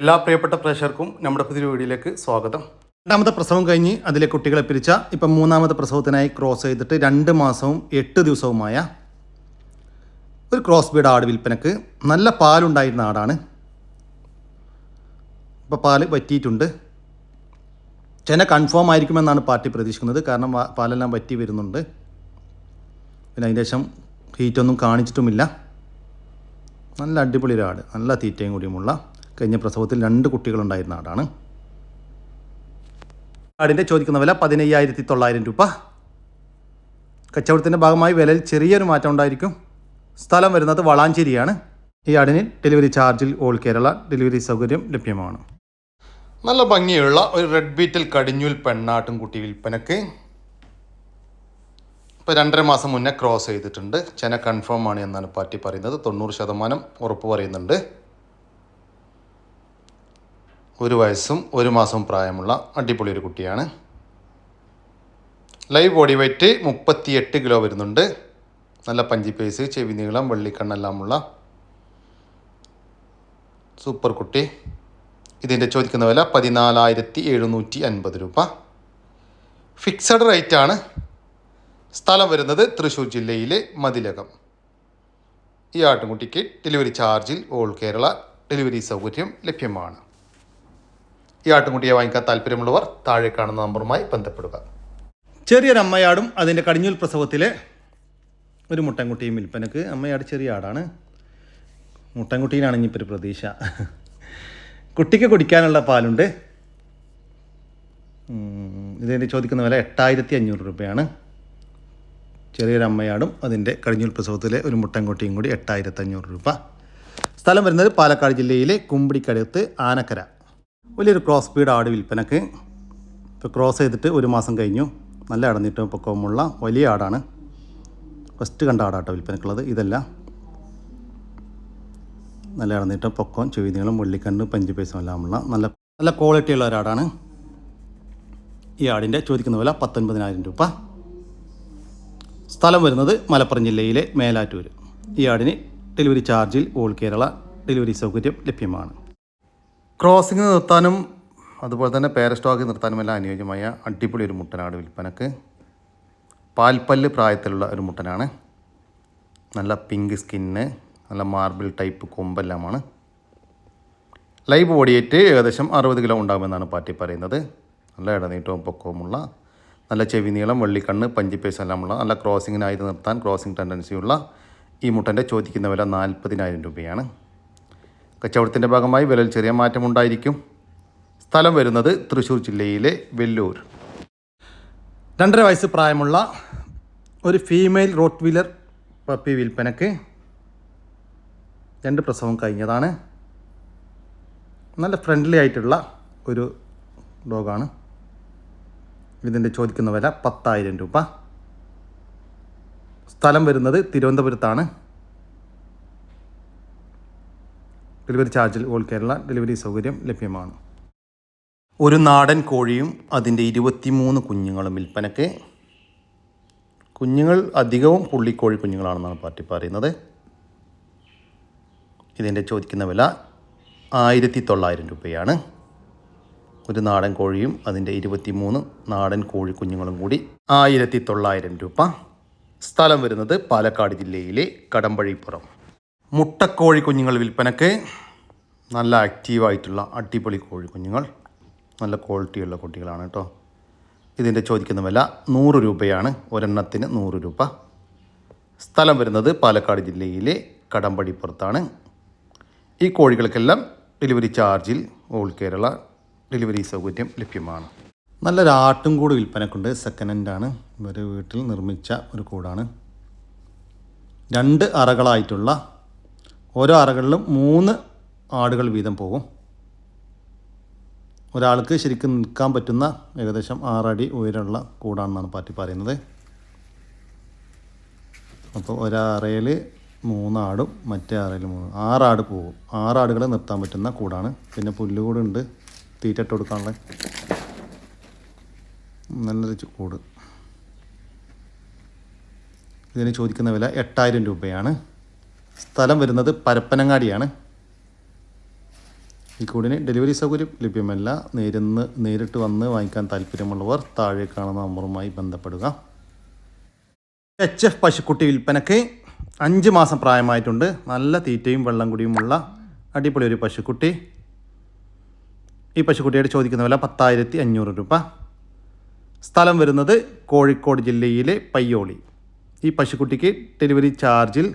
എല്ലാ പ്രിയപ്പെട്ട പ്രേക്ഷകർക്കും നമ്മുടെ പുതിയ വീഡിയോയിലേക്ക് സ്വാഗതം. രണ്ടാമത്തെ പ്രസവം കഴിഞ്ഞ് അതിലെ കുട്ടികളെ പിരിച്ച ഇപ്പം മൂന്നാമത്തെ പ്രസവത്തിനായി ക്രോസ് ചെയ്തിട്ട് രണ്ട് മാസവും എട്ട് ദിവസവുമായ ഒരു ക്രോസ് ബീഡ് ആട് വിൽപ്പനക്ക് നല്ല പാലുണ്ടായിരുന്ന ആടാണ്. ഇപ്പോൾ പാൽ വറ്റിയിട്ടുണ്ട്. ചെന കൺഫേം ആയിരിക്കുമെന്നാണ് പാർട്ടി പ്രതീക്ഷിക്കുന്നത്. കാരണം പാലെല്ലാം വറ്റി വരുന്നുണ്ട്. പിന്നെ ശേഷം ഹീറ്റൊന്നും കാണിച്ചിട്ടുമില്ല. നല്ല അടിപൊളി ഒരാട്. നല്ല തീറ്റയും കൂടിയുമുള്ള കഴിഞ്ഞ പ്രസവത്തിൽ രണ്ട് കുട്ടികളുണ്ടായിരുന്ന ആടാണ്. ആടിന്റെ ചോദിക്കുന്ന വില പതിനയ്യായിരത്തി തൊള്ളായിരം രൂപ. കച്ചവടത്തിന്റെ ഭാഗമായി വിലയിൽ ചെറിയൊരു മാറ്റം ഉണ്ടായിരിക്കും. സ്ഥലം വരുന്നത് വളാഞ്ചേരിയാണ്. ഈ ആടിന് ഡെലിവറി ചാർജിൽ ഓൾ കേരള ഡെലിവറി സൗകര്യം ലഭ്യമാണ്. നല്ല ഭംഗിയുള്ള ഒരു റെഡ് ബീറ്റിൽ കടിഞ്ഞൂൽ പെണ്ണാട്ടും കുട്ടി വിൽപ്പനക്ക്. ഇപ്പോൾ രണ്ടര മാസം മുന്നേ ക്രോസ് ചെയ്തിട്ടുണ്ട്. ചെന കൺഫേം ആണ് എന്നാണ് പാർട്ടി പറയുന്നത്. തൊണ്ണൂറ് ശതമാനം ഉറപ്പ് പറയുന്നുണ്ട്. ഒരു വയസ്സും ഒരു മാസവും പ്രായമുള്ള അടിപൊളി ഒരു കുട്ടിയാണ്. ലൈവ് ബോഡി വെയ്റ്റ് മുപ്പത്തിയെട്ട് കിലോ വരുന്നുണ്ട്. നല്ല പഞ്ചി പേസ് ചെവി നീളം വെള്ളിക്കണ്ണെല്ലാമുള്ള സൂപ്പർ കുട്ടി. ഇതിന്റെ ചോദിക്കുന്ന വില പതിനാലായിരത്തി എഴുന്നൂറ്റി അൻപത് രൂപ. ഫിക്സഡ് റേറ്റ് ആണ്. സ്ഥലം വരുന്നത് തൃശ്ശൂർ ജില്ലയിലെ മതിലകം. ഈ ആട്ടുംകുട്ടിക്ക് ഡെലിവറി ചാർജിൽ ഓൾ കേരള ഡെലിവറി സൗകര്യം ലഭ്യമാണ്. ഈ ആട്ടുംകുട്ടിയെ വാങ്ങിക്കാൻ താല്പര്യമുള്ളവർ താഴെ കാണുന്ന നമ്പറുമായി ബന്ധപ്പെടുക. ചെറിയൊരു അമ്മയാടും അതിന്റെ കടിഞ്ഞൂൽ പ്രസവത്തിലെ ഒരു മുട്ടൻകുട്ടിയും വിൽപ്പനക്ക്. അമ്മയാട് ചെറിയ ആടാണ്. മുട്ടൻകുട്ടീനാണ് ഇനിയിപ്പോൾ ഒരു പ്രതീക്ഷ. കുട്ടിക്ക് കുടിക്കാനുള്ള പാലുണ്ട്. ഇതിന്റെ ചോദിക്കുന്ന വില എട്ടായിരത്തി അഞ്ഞൂറ് രൂപയാണ്. ചെറിയൊരു അമ്മയാടും അതിന്റെ കടിഞ്ഞൂൽ പ്രസവത്തിലെ ഒരു മുട്ടൻകുട്ടിയും കൂടി എട്ടായിരത്തി അഞ്ഞൂറ് രൂപ. സ്ഥലം വരുന്നത് പാലക്കാട് ജില്ലയിലെ കുമ്പിടിക്കടുത്ത് ആനക്കര. വലിയൊരു ക്രോസ് സ്പീഡ് ആട് വിൽപ്പനക്ക് ഇപ്പോൾ ക്രോസ് ചെയ്തിട്ട് ഒരു മാസം കഴിഞ്ഞു. നല്ല അടഞ്ഞിട്ട് പൊക്കവുമുള്ള വലിയ ആടാണ്. ഫസ്റ്റ് കണ്ട ആടാട്ടോ വിൽപ്പനക്കുള്ളത്. ഇതല്ല. നല്ല അടഞ്ഞിട്ട് പൊക്കം ചുവിനീളം വെള്ളിക്കണ്ണ് പഞ്ച് പൈസ എല്ലാമുള്ള നല്ല നല്ല ക്വാളിറ്റി ഉള്ള ഒരാടാണ്. ഈ ആടിന്റെ ചോദിക്കുന്ന വില പത്തൊൻപതിനായിരം രൂപ. സ്ഥലം വരുന്നത് മലപ്പുറം ജില്ലയിലെ മേലാറ്റൂർ ഈ ആടിന് ഡെലിവറി ചാർജിൽ ഓൾ കേരള ഡെലിവറി സൗകര്യം ലഭ്യമാണ്. ക്രോസിംഗ് നിർത്താനും അതുപോലെ തന്നെ പേരസ്റ്റോക്കി നിർത്താനും എല്ലാം അനുയോജ്യമായ അടിപൊളി ഒരു മുട്ടനാട് വിൽപ്പനക്ക്. പാൽപ്പല്ല് പ്രായത്തിലുള്ള ഒരു മുട്ടനാണ്. നല്ല പിങ്ക് സ്കിന്ന് നല്ല മാർബിൾ ടൈപ്പ് കൊമ്പെല്ലാമാണ്. ലൈവ് ബോഡിയേറ്റ് ഏകദേശം അറുപത് കിലോ ഉണ്ടാകുമെന്നാണ് പാർട്ടി പറയുന്നത്. നല്ല ഇടനീട്ടവും പൊക്കവുമുള്ള നല്ല ചെവി നീളം വെള്ളിക്കണ്ണ് പഞ്ചിപ്പേസ് എല്ലാമുള്ള നല്ല ക്രോസിങ്ങിനായി നിർത്താൻ ക്രോസിംഗ് ടെൻഡൻസിയുള്ള ഈ മുട്ടന്റെ ചോദിക്കുന്ന വില നാൽപ്പതിനായിരം രൂപയാണ്. കച്ചവടത്തിന്റെ ഭാഗമായി വിലയിൽ ചെറിയ മാറ്റമുണ്ടായിരിക്കും സ്ഥലം വരുന്നത് തൃശ്ശൂർ ജില്ലയിലെ വെല്ലൂർ. രണ്ടര വയസ്സ് പ്രായമുള്ള ഒരു ഫീമെയിൽ റോട്ട് വീലർ പപ്പി വിൽപ്പനക്ക് രണ്ട് പ്രസവം കഴിഞ്ഞതാണ്. നല്ല ഫ്രണ്ട്ലി ആയിട്ടുള്ള ഒരു ഡോഗാണ് ഇതിന്റെ ചോദിക്കുന്ന വില പത്തായിരം രൂപ. സ്ഥലം വരുന്നത് തിരുവനന്തപുരത്താണ്. ഡെലിവറി ചാർജിൽ ഓൾ കേരള ഡെലിവറി സൗകര്യം ലഭ്യമാണ്. ഒരു നാടൻ കോഴിയും അതിന്റെ ഇരുപത്തിമൂന്ന് കുഞ്ഞുങ്ങളും വിൽപ്പനക്ക് കുഞ്ഞുങ്ങൾ അധികവും പുള്ളിക്കോഴി കുഞ്ഞുങ്ങളാണെന്നാണ് പാർട്ടി പറയുന്നത്. ഇതിന്റെ ചോദിക്കുന്ന വില ആയിരത്തി തൊള്ളായിരം രൂപയാണ്. ഒരു നാടൻ കോഴിയും അതിന്റെ ഇരുപത്തിമൂന്ന് നാടൻ കോഴി കുഞ്ഞുങ്ങളും കൂടി ആയിരത്തി തൊള്ളായിരം രൂപ. സ്ഥലം വരുന്നത് പാലക്കാട് ജില്ലയിലെ കടമ്പഴിപ്പുറം. മുട്ടക്കോഴി കുഞ്ഞുങ്ങൾ വിൽപ്പനക്ക് നല്ല ആക്റ്റീവായിട്ടുള്ള അടിപൊളി കോഴി കുഞ്ഞുങ്ങൾ. നല്ല ക്വാളിറ്റിയുള്ള കുട്ടികളാണ് കേട്ടോ. ഇതിന്റെ ചോദിക്കുന്ന വില നൂറ് രൂപയാണ്. ഒരെണ്ണത്തിന് നൂറ് രൂപ. സ്ഥലം വരുന്നത് പാലക്കാട് ജില്ലയിലെ കടമ്പടിപ്പുറത്താണ്. ഈ കോഴികൾക്കെല്ലാം ഡെലിവറി ചാർജിൽ ഓൾ കേരള ഡെലിവറി സൗകര്യം ലഭ്യമാണ്. നല്ലൊരു ആട്ടും കൂട് വിൽപ്പനക്കുണ്ട്. സെക്കൻഡ് ഹൻഡാണ് ഇവർ വീട്ടിൽ നിർമ്മിച്ച ഒരു കൂടാണ്. രണ്ട് അറകളായിട്ടുള്ള ഓരോ അറകളിലും മൂന്ന് ആടുകൾ വീതം പോകും. ഒരാൾക്ക് ശരിക്കും നിൽക്കാൻ പറ്റുന്ന ഏകദേശം ആറടി ഉയരമുള്ള കൂടാണെന്നാണ് പാറ്റി പറയുന്നത്. അപ്പോൾ ഒരറയിൽ മൂന്നാടും മറ്റേ അറയിൽ മൂന്ന് ആറാട് പോകും. ആറാടുകളെ നിർത്താൻ പറ്റുന്ന കൂടാണ്. പിന്നെ പുല്ലുകൂടുണ്ട്. തീറ്റ ഇട്ട് കൊടുക്കാനുള്ള നല്ലൊരു കൂട്. ഇതിന് ചോദിക്കുന്ന വില എട്ടായിരം രൂപയാണ്. സ്ഥലം വരുന്നത് പരപ്പനങ്ങാടിയാണ്. ഈ കൂടിന് ഡെലിവറി സൗകര്യം ലഭ്യമല്ല. നേരിന്ന് നേരിട്ട് വന്ന് വാങ്ങിക്കാൻ താല്പര്യമുള്ളവർ താഴെ കാണുന്ന നമ്പറുമായി ബന്ധപ്പെടുക. എച്ച് എഫ് പശുക്കുട്ടി വിൽപ്പനയ്ക്ക് അഞ്ച് മാസം പ്രായമായിട്ടുണ്ട്. നല്ല തീറ്റയും വെള്ളം കുടിയുമുള്ള അടിപൊളി ഒരു പശുക്കുട്ടി. ഈ പശുക്കുട്ടിയുടെ ചോദിക്കുന്ന വില പത്തായിരത്തി അഞ്ഞൂറ് രൂപ. സ്ഥലം വരുന്നത് കോഴിക്കോട് ജില്ലയിലെ പയ്യോളി. ഈ പശുക്കുട്ടിക്ക് ഡെലിവറി ചാർജിൽ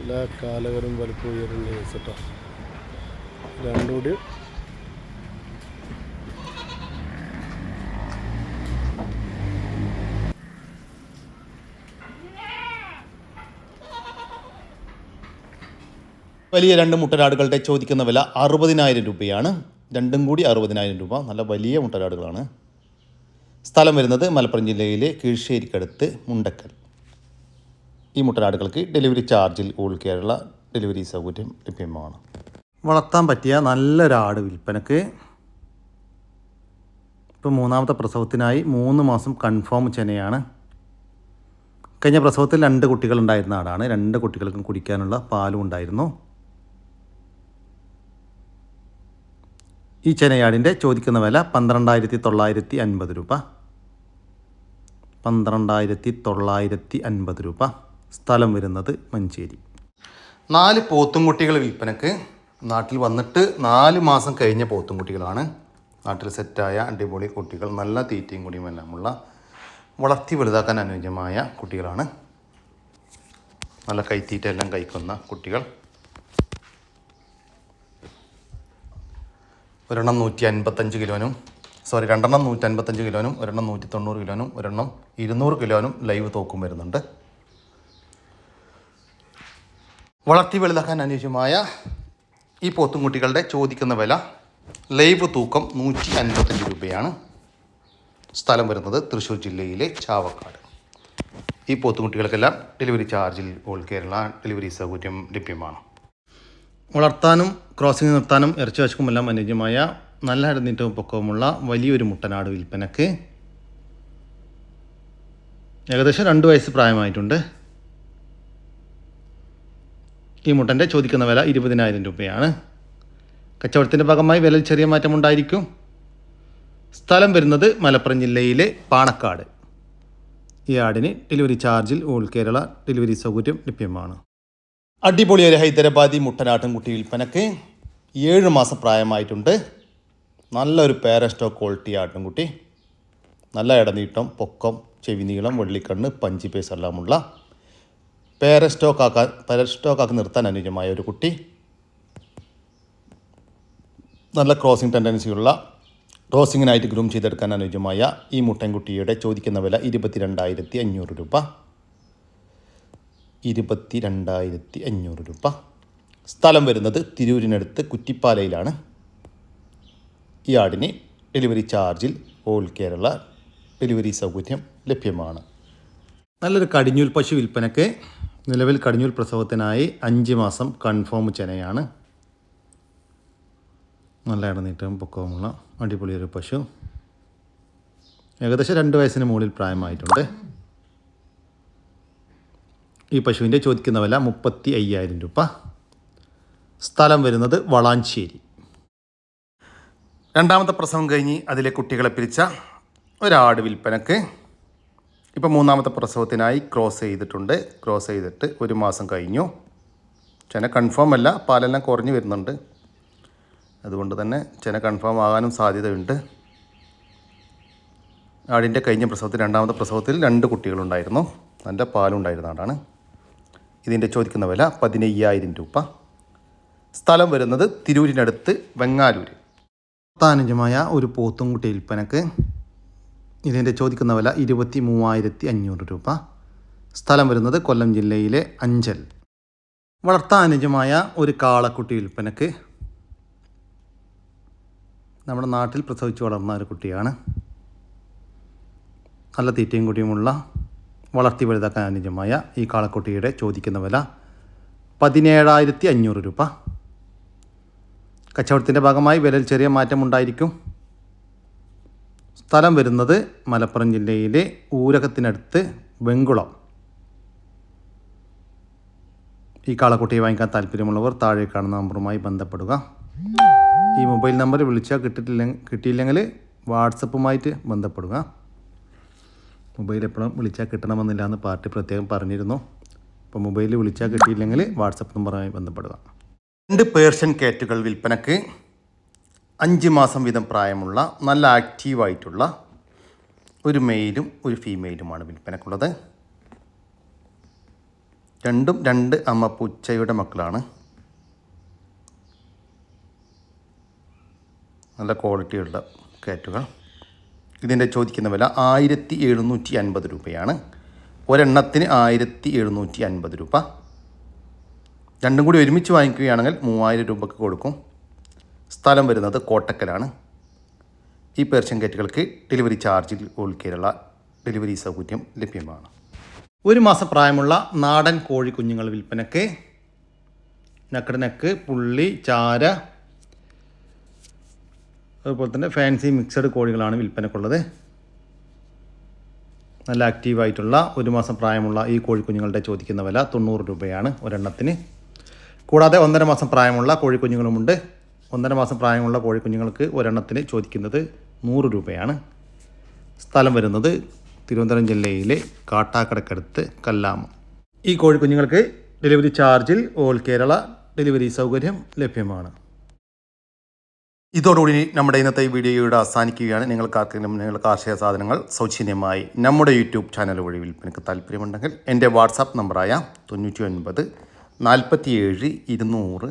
എല്ലാ കാലകരും വലുപ്പം ഉയരുന്ന രണ്ടും രണ്ടുകൂടി. വലിയ രണ്ട് മുട്ടരാടുകളുടെ ചോദിക്കുന്ന വില അറുപതിനായിരം രൂപയാണ്. രണ്ടും കൂടി അറുപതിനായിരം രൂപ. നല്ല വലിയ മുട്ടരാടുകളാണ്. സ്ഥലം വരുന്നത് മലപ്പുറം ജില്ലയിലെ കീഴ്ശ്ശേരിക്കടുത്ത് മുണ്ടക്കൽ. ഈ മുട്ടനാടുകൾക്ക് ഡെലിവറി ചാർജിൽ ഓൾ കേരള ഡെലിവറി സൗകര്യം ലഭ്യമാണ്. വളർത്താൻ പറ്റിയ നല്ലൊരാട് വിൽപ്പനക്ക് ഇപ്പോൾ മൂന്നാമത്തെ പ്രസവത്തിനായി മൂന്ന് മാസം കൺഫേം ചെനയാണ് കഴിഞ്ഞ പ്രസവത്തിൽ രണ്ട് കുട്ടികളുണ്ടായിരുന്ന ആടാണ്. രണ്ട് കുട്ടികൾക്കും കുടിക്കാനുള്ള പാലും ഉണ്ടായിരുന്നു. ഈ ചെനയാടിന്റെ ചോദിക്കുന്ന വില പന്ത്രണ്ടായിരത്തി തൊള്ളായിരത്തി അൻപത് രൂപ. പന്ത്രണ്ടായിരത്തി തൊള്ളായിരത്തി അൻപത് രൂപ. സ്ഥലം വരുന്നത് മഞ്ചേരി. നാല് പോത്തുംകുട്ടികൾ വിൽപ്പനക്ക് നാട്ടിൽ വന്നിട്ട് നാല് മാസം കഴിഞ്ഞ പോത്തുംകുട്ടികളാണ് നാട്ടിൽ സെറ്റായ അടിപൊളി കുട്ടികൾ നല്ല തീറ്റയും കൂടിയും എല്ലാമുള്ള വളർത്തി വലുതാക്കാൻ അനുയോജ്യമായ കുട്ടികളാണ്. നല്ല കൈത്തീറ്റ എല്ലാം കഴിക്കുന്ന കുട്ടികൾ. ഒരെണ്ണം നൂറ്റി അൻപത്തഞ്ച് കിലോനും സോറി രണ്ടെണ്ണം നൂറ്റി അൻപത്തഞ്ച് കിലോനും ഒരെണ്ണം നൂറ്റി തൊണ്ണൂറ് കിലോനും ഒരെണ്ണം ഇരുന്നൂറ് കിലോനും ലൈവ് തോക്കും വരുന്നുണ്ട്. വളർത്തി വലുതാക്കാൻ അനുയോജ്യമായ ഈ പോത്തുംകുട്ടികളുടെ ചോദിക്കുന്ന വില ലൈവ് തൂക്കം നൂറ്റി അൻപത്തഞ്ച് രൂപയാണ്. സ്ഥലം വരുന്നത് തൃശ്ശൂർ ജില്ലയിലെ ചാവക്കാട്. ഈ പോത്തുകുട്ടികൾക്കെല്ലാം ഡെലിവറി ചാർജിൽ ഓൾ കേരള ഡെലിവറി സൗകര്യം ലഭ്യമാണ്. വളർത്താനും ക്രോസിംഗ് നിർത്താനും ഇറച്ചി വശക്കുമെല്ലാം അനുയോജ്യമായ നല്ല അടനീറ്റവും പൊക്കവുമുള്ള വലിയൊരു മുട്ടനാട് വിൽപ്പനക്ക് ഏകദേശം രണ്ട് വയസ്സ് പ്രായമായിട്ടുണ്ട്. ഈ മുട്ടന്റെ ചോദിക്കുന്ന വില ഇരുപതിനായിരം രൂപയാണ്. കച്ചവടത്തിന്റെ ഭാഗമായി വിലയിൽ ചെറിയ മാറ്റമുണ്ടായിരിക്കും സ്ഥലം വരുന്നത് മലപ്പുറം ജില്ലയിലെ പാണക്കാട്. ഈ ആടിന് ഡെലിവറി ചാർജിൽ ഓൾ കേരള ഡെലിവറി സൗകര്യം ലഭ്യമാണ്. അടിപൊളി ഒരു ഹൈദരാബാദി മുട്ടനാട്ടിൻകുട്ടി വിൽപ്പനക്ക് ഏഴ് മാസം പ്രായമായിട്ടുണ്ട്. നല്ലൊരു പേരസ്റ്റോ ക്വാളിറ്റി ആട്ടിൻകുട്ടി നല്ല ഇടനീട്ടം പൊക്കം ചെവി നീളം വെള്ളിക്കണ്ണ് പഞ്ചി പേസ് എല്ലാമുള്ള പേരസ്റ്റോക്കാക്കാൻ പേരസ്റ്റോക്കാക്കി നിർത്താൻ അനുയോജ്യമായ ഒരു കുട്ടി. നല്ല ക്രോസിംഗ് ടെൻഡൻസിയുള്ള ക്രോസിങ്ങിനായിട്ട് ഗ്രൂം ചെയ്തെടുക്കാൻ അനുയോജ്യമായ ഈ മുട്ടൻകുട്ടിയുടെ ചോദിക്കുന്ന വില ഇരുപത്തിരണ്ടായിരത്തി അഞ്ഞൂറ് രൂപ. ഇരുപത്തി രണ്ടായിരത്തി അഞ്ഞൂറ് രൂപ. സ്ഥലം വരുന്നത് തിരൂരിനടുത്ത് കുറ്റിപ്പാലയിലാണ്. ഈ ആടിന് ഡെലിവറി ചാർജിൽ ഓൾ കേരള ഡെലിവറി സൗകര്യം ലഭ്യമാണ്. നല്ലൊരു കടിഞ്ഞൂൽ പശു വിൽപ്പനയ്ക്ക് നിലവിൽ കടിഞ്ഞൂൽ പ്രസവത്തിനായി അഞ്ച് മാസം കൺഫേം ചെനയാണ്. നല്ല ഇടനീട്ടവും പൊക്കവുമുള്ള അടിപൊളിയൊരു പശു. ഏകദേശം രണ്ട് വയസ്സിന് മുകളിൽ പ്രായമായിട്ടുണ്ട്. ഈ പശുവിന്റെ ചോദിക്കുന്ന വില മുപ്പത്തി അയ്യായിരം രൂപ. സ്ഥലം വരുന്നത് വളാഞ്ചേരി. രണ്ടാമത്തെ പ്രസവം കഴിഞ്ഞ് അതിലെ കുട്ടികളെ പിരിച്ച ഒരാട് വിൽപ്പനക്ക് ഇപ്പോൾ മൂന്നാമത്തെ പ്രസവത്തിനായി ക്രോസ് ചെയ്തിട്ടുണ്ട്. ക്രോസ് ചെയ്തിട്ട് ഒരു മാസം കഴിഞ്ഞു. ചെന കൺഫേം അല്ല പാലെല്ലാം കുറഞ്ഞു വരുന്നുണ്ട്. അതുകൊണ്ട് തന്നെ ചെന കൺഫേം ആകാനും സാധ്യതയുണ്ട്. ആടിന്റെ കഴിഞ്ഞ പ്രസവത്തിൽ രണ്ടാമത്തെ പ്രസവത്തിൽ രണ്ട് കുട്ടികളുണ്ടായിരുന്നു. നല്ല പാലുണ്ടായിരുന്ന ആടാണ്. ഇതിന്റെ ചോദിക്കുന്ന വില പതിനയ്യായിരം രൂപ. സ്ഥലം വരുന്നത് തിരൂരിനടുത്ത് വെങ്ങാലൂർ താനുജമായ ഒരു പോത്തും പോത്തുംകുട്ടി വിൽപ്പനക്ക് ഇതിന്റെ ചോദിക്കുന്ന വില ഇരുപത്തി മൂവായിരത്തി അഞ്ഞൂറ് രൂപ. സ്ഥലം വരുന്നത് കൊല്ലം ജില്ലയിലെ അഞ്ചൽ. വളർത്താൻ അനുജമായ ഒരു കാളക്കുട്ടി വിൽപ്പനക്ക് നമ്മുടെ നാട്ടിൽ പ്രസവിച്ച് വളർന്ന ഒരു കുട്ടിയാണ്. നല്ല തീറ്റയും കുട്ടിയുമുള്ള വളർത്തി വലുതാക്കാൻ അനുജമായ ഈ കാളക്കുട്ടിയുടെ ചോദിക്കുന്ന വില പതിനേഴായിരത്തി അഞ്ഞൂറ് രൂപ. കച്ചവടത്തിന്റെ ഭാഗമായി വിലയിൽ ചെറിയ മാറ്റമുണ്ടായിരിക്കും. സ്ഥലം വരുന്നത് മലപ്പുറം ജില്ലയിലെ ഊരകത്തിനടുത്ത് വെങ്കുളം. ഈ കാളക്കുട്ടിയെ വാങ്ങിക്കാൻ താല്പര്യമുള്ളവർ താഴെ കാണുന്ന നമ്പറുമായി ബന്ധപ്പെടുക. ഈ മൊബൈൽ നമ്പർ വിളിച്ചാൽ കിട്ടിയിട്ടില്ല കിട്ടിയില്ലെങ്കിൽ വാട്സപ്പുമായിട്ട് ബന്ധപ്പെടുക. മൊബൈൽ എപ്പോഴും വിളിച്ചാൽ കിട്ടണമെന്നില്ല എന്ന് പാർട്ടി പ്രത്യേകം പറഞ്ഞിരുന്നു. അപ്പോൾ മൊബൈലിൽ വിളിച്ചാൽ കിട്ടിയില്ലെങ്കിൽ വാട്സപ്പ് നമ്പറുമായി ബന്ധപ്പെടുക. രണ്ട് പേർഷ്യൻ കേറ്റുകൾ വിൽപ്പനക്ക് അഞ്ച് മാസം വീതം പ്രായമുള്ള നല്ല ആക്റ്റീവായിട്ടുള്ള ഒരു മെയിലും ഒരു ഫീമെയിലുമാണ് വിൽപ്പനക്കുള്ളത്. രണ്ടും രണ്ട് അമ്മ പൂച്ചയുടെ മക്കളാണ്. നല്ല ക്വാളിറ്റിയുള്ള കാറ്റുകൾ ഇതിന്റെ ചോദിക്കുന്ന വില ആയിരത്തി എഴുന്നൂറ്റി അൻപത് രൂപയാണ്. ഒരെണ്ണത്തിന് ആയിരത്തി എഴുന്നൂറ്റി അൻപത് രൂപ. രണ്ടും കൂടി ഒരുമിച്ച് വാങ്ങിക്കുകയാണെങ്കിൽ മൂവായിരം രൂപക്ക് കൊടുക്കും. സ്ഥലം വരുന്നത് കോട്ടക്കലാണ്. ഈ പേർഷ്യൻ കാറ്റുകൾക്ക് ഡെലിവറി ചാർജിൽ ഓൾ ഡെലിവറി സൗകര്യം ലഭ്യമാണ്. ഒരു മാസം പ്രായമുള്ള നാടൻ കോഴി കുഞ്ഞുങ്ങൾ വിൽപ്പനക്ക് നക്കടനക്ക് പുള്ളി ചാര അതുപോലെ തന്നെ ഫാൻസി മിക്സഡ് കോഴികളാണ് വിൽപ്പനക്കുള്ളത്. നല്ല ആക്റ്റീവായിട്ടുള്ള ഒരു മാസം പ്രായമുള്ള ഈ കോഴിക്കുഞ്ഞുങ്ങളുടെ ചോദിക്കുന്ന വില തൊണ്ണൂറ് രൂപയാണ് ഒരെണ്ണത്തിന്. കൂടാതെ ഒന്നര മാസം പ്രായമുള്ള കോഴിക്കുഞ്ഞുങ്ങളുമുണ്ട് ഒന്നര മാസം പ്രായമുള്ള കോഴിക്കുഞ്ഞുങ്ങൾക്ക് ഒരെണ്ണത്തിന് ചോദിക്കുന്നത് നൂറ് രൂപയാണ്. സ്ഥലം വരുന്നത് തിരുവനന്തപുരം ജില്ലയിലെ കാട്ടാക്കടക്കടുത്ത് കല്ലാമം. ഈ കോഴിക്കുഞ്ഞുങ്ങൾക്ക് ഡെലിവറി ചാർജിൽ ഓൾ കേരള ഡെലിവറി സൗകര്യം ലഭ്യമാണ്. ഇതോടുകൂടി നമ്മുടെ ഇന്നത്തെ വീഡിയോയുടെ അവസാനിക്കുകയാണ്. നിങ്ങൾക്ക് ആർക്കെങ്കിലും നിങ്ങൾ കാർഷിക സാധനങ്ങൾ സൗജന്യമായി നമ്മുടെ യൂട്യൂബ് ചാനൽ വഴി വിൽപ്പനയ്ക്ക് താല്പര്യമുണ്ടെങ്കിൽ എന്റെ വാട്സാപ്പ് നമ്പറായ തൊണ്ണൂറ്റി ഒൻപത് നാൽപ്പത്തി ഏഴ് ഇരുന്നൂറ്